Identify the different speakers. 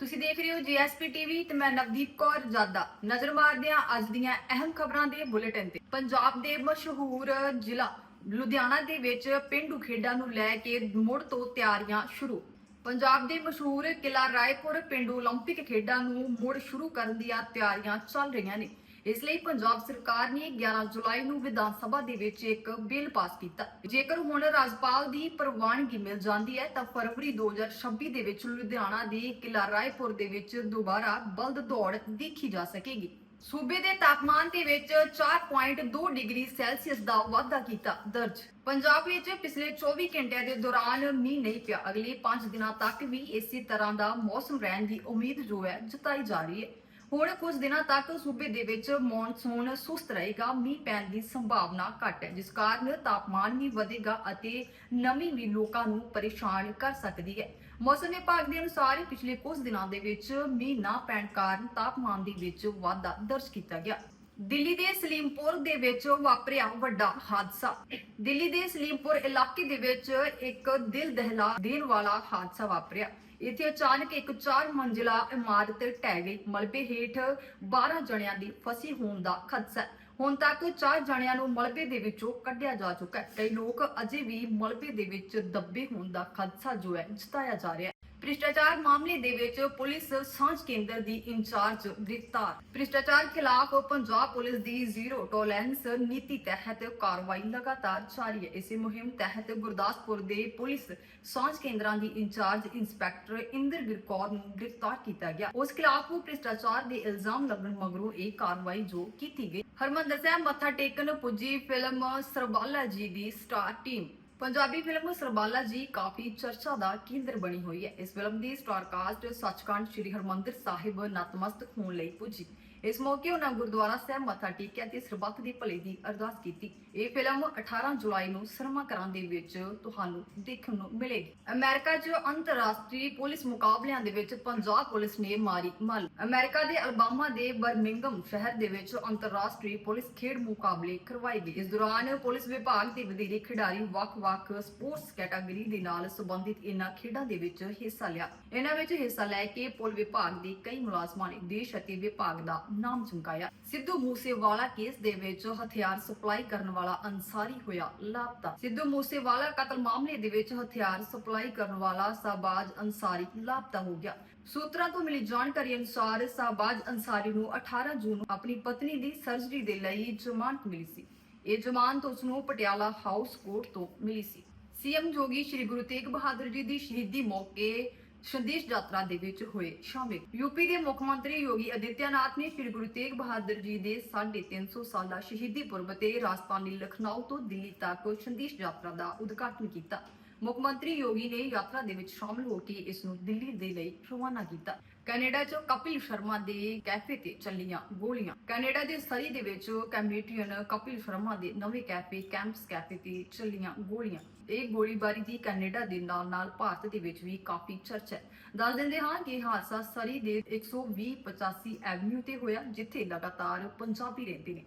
Speaker 1: ਤੁਸੀਂ ਦੇਖ ਰਹੇ ਹੋ ਜੀਐਸਪੀ ਟੀਵੀ ਤੇ ਮੈਂ ਨਵਦੀਪ ਕੌਰ ਜਾਦਾ ਨਜ਼ਰ ਮਾਰਦੇ ਹਾਂ ਅੱਜ ਦੀਆਂ ਅਹਿਮ ਖਬਰਾਂ ਦੇ ਬੁਲੇਟਿਨ ਤੇ ਪੰਜਾਬ ਦੇ ਮਸ਼ਹੂਰ ਜ਼ਿਲ੍ਹਾ ਲੁਧਿਆਣਾ ਦੇ ਵਿੱਚ ਪਿੰਡੂ ਖੇਡਾਂ ਨੂੰ ਲੈ ਕੇ ਮੁੜ ਤੋਂ ਤਿਆਰੀਆਂ ਸ਼ੁਰੂ ਪੰਜਾਬ ਦੇ ਮਸ਼ਹੂਰ ਕਿਲਾ ਰਾਏਪੁਰ ਪਿੰਡੂ 올림픽 ਖੇਡਾਂ ਨੂੰ ਮੁੜ ਸ਼ੁਰੂ ਕਰਨ ਦੀਆਂ ਤਿਆਰੀਆਂ ਚੱਲ ਰਹੀਆਂ ਨੇ ਇਸ ਲਈ ਪੰਜਾਬ ਸਰਕਾਰ ਨੇ 11 ਜੁਲਾਈ ਨੂੰ ਵਿਧਾਨ ਸਭਾ ਦੇ ਵਿੱਚ ਇੱਕ ਬਿੱਲ ਪਾਸ ਕੀਤਾ। ਜੇਕਰ ਹੁਣ ਰਾਜਪਾਲ ਦੀ ਪ੍ਰਵਾਨਗੀ ਮਿਲ ਜਾਂਦੀ ਹੈ, ਤਾਂ ਫਰਵਰੀ 2026 ਦੇ ਵਿੱਚ ਲੁਧਿਆਣਾ ਦੇ ਕਿਲਾ ਰਾਏਪੁਰ ਦੇ ਵਿੱਚ ਦੁਬਾਰਾ ਬਲਦ ਦੌੜ ਦੇਖੀ ਜਾ ਸਕੇਗੀ। ਸੂਬੇ ਦੇ ਤਾਪਮਾਨ ਦੇ ਵਿੱਚ 4.2 ਡਿਗਰੀ ਸੈਲਸੀਅਸ ਦਾ ਵਾਧਾ ਕੀਤਾ ਦਰਜ। ਪੰਜਾਬ ਵਿੱਚ ਪਿਛਲੇ 24 ਘੰਟਿਆਂ ਦੇ ਦੌਰਾਨ ਮੀਂਹ ਨਹੀਂ ਪਿਆ। ਅਗਲੇ 5 ਦਿਨਾਂ ਤੱਕ ਵੀ ਇਸੇ ਤਰ੍ਹਾਂ ਦਾ ਮੌਸਮ ਰਹਿਣ ਦੀ ਉਮੀਦ ਜੋ ਹੈ, ਜਤਾਈ ਜਾ ਰਹੀ ਹੈ। ਹੁਣ ਕੁਝ ਦਿਨਾਂ ਤੱਕ ਸੂਬੇ ਦੇ ਵਿੱਚ ਮੌਨਸੂਨ ਸੁਸਤ ਰਹੇਗਾ, ਮੀਂਹ ਪੈਣ ਦੀ ਸੰਭਾਵਨਾ ਘੱਟ ਹੈ, ਜਿਸ ਕਾਰਨ ਤਾਪਮਾਨ ਵੀ ਵਧੇਗਾ ਅਤੇ ਨਮੀ ਵੀ ਲੋਕਾਂ ਨੂੰ ਪਰੇਸ਼ਾਨ ਕਰ ਸਕਦੀ ਹੈ। ਮੌਸਮ ਵਿਭਾਗ ਦੇ ਅਨੁਸਾਰ ਪਿਛਲੇ ਕੁਝ ਦਿਨਾਂ ਦੇ ਵਿੱਚ ਮੀਂਹ ਨਾ ਪੈਣ ਕਾਰਨ ਤਾਪਮਾਨ ਦੇ ਵਿੱਚ ਵਾਧਾ ਦਰਜ ਕੀਤਾ ਗਿਆ। ਦਿੱਲੀ ਦੇ ਸਲੀਮਪੁਰ ਦੇ ਵਿੱਚ ਵਾਪਰਿਆ ਵੱਡਾ ਹਾਦਸਾ। ਦਿੱਲੀ ਦੇ ਸਲੀਮਪੁਰ ਇਲਾਕੇ ਦੇ ਵਿੱਚ ਇੱਕ ਦਿਲ ਦਹਿਲਾ ਦੇਣ ਵਾਲਾ ਹਾਦਸਾ ਵਾਪਰਿਆ। ਇੱਥੇ ਅਚਾਨਕ ਇੱਕ ਚਾਰ ਮੰਜ਼ਿਲਾ ਇਮਾਰਤ ਢਹਿ ਗਈ। ਮਲਬੇ ਹੇਠ 12 ਜਣਿਆਂ ਦੀ ਫਸੀ ਹੋਣ ਦਾ ਖਦਸ਼ਾ ਹੈ। ਹੁਣ ਤੱਕ ਚਾਰ ਜਣਿਆਂ ਨੂੰ ਮਲਬੇ ਦੇ ਵਿੱਚੋਂ ਕੱਢਿਆ ਜਾ ਚੁੱਕਾ ਹੈ। ਕਈ ਲੋਕ ਅਜੇ ਵੀ ਮਲਬੇ ਦੇ ਵਿੱਚ ਦੱਬੇ ਹੋਣ ਦਾ ਖਦਸ਼ਾ ਜੋ ਹੈ, ਜਤਾਇਆ ਜਾ ਰਿਹਾ ਹੈ। ਭ੍ਰਿਸ਼ਟਾਚਾਰ ਮਾਮਲੇ ਦੇ ਵਿੱਚ ਪੁਲਿਸ ਸਾਂਝ ਕੇਂਦਰ ਦੀ ਇੰਚਾਰਜ ਗ੍ਰਿਫਤਾਰ। ਭ੍ਰਿਸ਼ਟਾਚਾਰ ਖਿਲਾਫ ਪੰਜਾਬ ਪੁਲਿਸ ਦੀ ਜ਼ੀਰੋ ਟੋਲਰੈਂਸ ਨੀਤੀ ਤਹਿਤ ਕਾਰਵਾਈ ਲਗਾਤਾਰ ਜਾਰੀ ਹੈ। ਇਸੇ ਮੁਹਿੰਮ ਤਹਿਤ ਗੁਰਦਾਸਪੁਰ ਦੇ ਪੁਲਿਸ ਸਾਂਝ ਕੇਂਦਰਾਂ ਦੀ ਇੰਚਾਰਜ ਇੰਸਪੈਕਟਰ ਇੰਦਰਵੀਰ ਕੌਰ ਨੂੰ ਗ੍ਰਿਫਤਾਰ ਕੀਤਾ ਗਿਆ। ਉਸ ਖਿਲਾਫ ਭ੍ਰਿਸ਼ਟਾਚਾਰ ਦੇ ਇਲਜ਼ਾਮ ਲੱਗਣ ਮਗਰੋਂ ਇਹ ਕਾਰਵਾਈ ਜੋ ਕੀਤੀ ਗਈ। ਹਰਮੰਦਰ ਸਾਹਿਬ ਮੱਥਾ ਟੇਕਣ ਪੁੱਜੀ ਫਿਲਮ ਸਰਬਾਲਾ ਜੀ ਦੀ star team Punjabi film Sarbala ji ਕਾਫੀ ਚਰਚਾ ਦਾ ਕੇਂਦਰ ਬਣੀ ਹੋਈ ਹੈ। ਇਸ ਫਿਲਮ ਦੀ ਸਟਾਰ ਕਾਸਟ ਸੱਚਖੰਡ ਸ੍ਰੀ ਹਰਮੰਦਰ ਸਾਹਿਬ ਨਤਮਸਤਕ ਹੋਣ ਲਈ ਪੁੱਜੀ। ਇਸ ਮੌਕੇ ਉਹਨਾਂ ਗੁਰਦੁਆਰਾ ਸਾਹਿਬ ਮੱਥਾ ਟੇਕਿਆ ਤੇ ਸਰਬੱਤ ਦੀ ਭਲੇ ਦੀ ਅਰਦਾਸ ਕੀਤੀ। ਇਹ ਫਿਲਮ 18 ਜੁਲਾਈ ਨੂੰ ਸਿਨੇਮਾ ਘਰਾਂ ਦੇ ਵਿੱਚ ਤੁਹਾਨੂੰ ਦੇਖਣ ਨੂੰ ਮਿਲੇਗੀ। ਅਮਰੀਕਾ 'ਚ ਅੰਤਰਰਾਸ਼ਟਰੀ ਪੁਲਿਸ ਮੁਕਾਬਲਿਆਂ ਦੇ ਵਿੱਚ ਪੰਜਾਬ ਪੁਲਿਸ ਨੇ ਮਾਰੀ ਮੱਲ। ਅਮਰੀਕਾ ਦੇ ਅਲਬਾਮਾ ਦੇ ਬਰਮਿੰਗਮ ਸ਼ਹਿਰ ਦੇ ਵਿੱਚ ਅੰਤਰਰਾਸ਼ਟਰੀ ਪੁਲਿਸ ਖੇਡ ਮੁਕਾਬਲੇ ਕਰਵਾਏ ਗਏ। ਇਸ ਦੌਰਾਨ ਪੁਲਿਸ ਵਿਭਾਗ ਦੇ ਵਧੇਰੇ ਖਿਡਾਰੀ ਵੱਖ-ਵੱਖ ਸਪੋਰਟਸ ਕੈਟਾਗਰੀ ਦੇ ਨਾਲ ਸੰਬੰਧਿਤ ਇਹਨਾਂ ਖੇਡਾਂ ਦੇ ਵਿੱਚ ਹਿੱਸਾ ਲਿਆ। ਇਹਨਾਂ ਵਿੱਚ ਹਿੱਸਾ ਲੈ ਕੇ ਪੁਲ ਵਿਭਾਗ ਦੇ ਕਈ ਮੁਲਾਜ਼ਮਾਂ ਨੇ ਦੇਸ਼ ਅਤੇ ਵਿਭਾਗ ਦਾ ਨਾਮ ਚਮਕਾਇਆ ਸਿੱਧੂ ਮੂਸੇਵਾਲਾ ਕੇਸ ਦੇ ਵਿੱਚ ਹਥਿਆਰ ਸਪਲਾਈ ਕਰਨ ਵਾਲਾ ਅਨਸਾਰੀ ਹੋਇਆ ਲਾਪਤਾ। ਸਿੱਧੂ ਮੂਸੇਵਾਲਾ ਕਤਲ ਮਾਮਲੇ ਦੇ ਵਿੱਚ ਹਥਿਆਰ ਸਪਲਾਈ ਕਰਨ ਵਾਲਾ ਸਾਬਾਜ ਅਨਸਾਰੀ ਲਾਪਤਾ ਹੋ ਗਿਆ। ਸੂਤਰਾਂ ਤੋਂ ਮਿਲੀ ਜਾਣਕਾਰੀ ਅਨੁਸਾਰ ਸਾਬਾਜ ਅਨਸਾਰੀ ਨੂੰ 18 ਜੂਨ ਨੂੰ ਆਪਣੀ ਪਤਨੀ ਦੀ ਸਰਜਰੀ ਦੇ ਲਈ ਜ਼ਮਾਨਤ ਮਿਲੀ ਸੀ। ਇਹ ਜ਼ਮਾਨਤ ਉਸ ਨੂੰ ਪਟਿਆਲਾ ਹਾਊਸ ਕੋਰਟ ਤੋਂ ਮਿਲੀ ਸੀ। ਸੀਐਮ ਜੋਗੀ ਸ਼੍ਰੀ ਗੁਰੂ ਤੇਗ ਬਹਾਦਰ ਜੀ ਦੀ ਸ਼ਹੀਦੀ ਮੌਕੇ ਸੰਦੇਸ਼ ਯਾਤਰਾ ਦੇ ਵਿੱਚ ਹੋਏ ਸ਼ਾਮਿਲ। ਯੂਪੀ ਦੇ ਮੁੱਖ ਮੰਤਰੀ ਯੋਗੀ ਅਦਿੱਤਿਆਨਾਥ ਨੇ ਸ਼੍ਰੀ ਗੁਰੂ ਤੇਗ ਬਹਾਦਰ ਜੀ ਦੇ 350 ਸਾਲਾ ਸ਼ਹੀਦੀ ਪੁਰਬ ਤੇ ਰਾਜਧਾਨੀ ਲਖਨਊ ਤੋਂ ਦਿੱਲੀ ਤੱਕ ਸੰਦੇਸ਼ ਯਾਤਰਾ ਦਾ ਉਦਘਾਟਨ ਕੀਤਾ। ਮੁੱਖ ਮੰਤਰੀ ਯੋਗੀ ਨੇ ਯਾਤਰਾ ਦੇ ਵਿੱਚ ਸ਼ਾਮਲ ਹੋ ਕੇ ਇਸ ਨੂੰ ਦਿੱਲੀ ਦੇ ਲਈ ਰਵਾਨਾ ਕੀਤਾ। ਕੈਨੇਡਾ 'ਚ ਕਪਿਲ ਸ਼ਰਮਾ ਦੇ ਕੈਫੇ ਤੇ ਚੱਲੀਆਂ ਗੋਲੀਆਂ। ਕੈਨੇਡਾ ਦੇ ਸਰੀ ਦੇ ਵਿੱਚ ਕੈਮੇਡੀਅਨ ਕਪਿਲ ਸ਼ਰਮਾ ਦੇ ਨਵੇਂ ਕੈਫੇ, ਕੈਂਪਸ ਕੈਫੇ ਤੇ ਚੱਲੀਆਂ ਗੋਲੀਆਂ। ਇਹ ਗੋਲੀਬਾਰੀ ਦੀ ਕੈਨੇਡਾ ਦੇ ਨਾਲ ਨਾਲ ਭਾਰਤ ਦੇ ਵਿੱਚ ਵੀ ਕਾਫੀ ਚਰਚਾ ਹੈ। ਦੱਸ ਦਿੰਦੇ ਹਾਂ ਕਿ ਹਾਦਸਾ ਸਰੀ ਦੇ 120 85 ਐਵਨਿਊ ਤੇ ਹੋਇਆ, ਜਿੱਥੇ ਲਗਾਤਾਰ ਪੰਜਾਬੀ ਰਹਿੰਦੇ ਨੇ।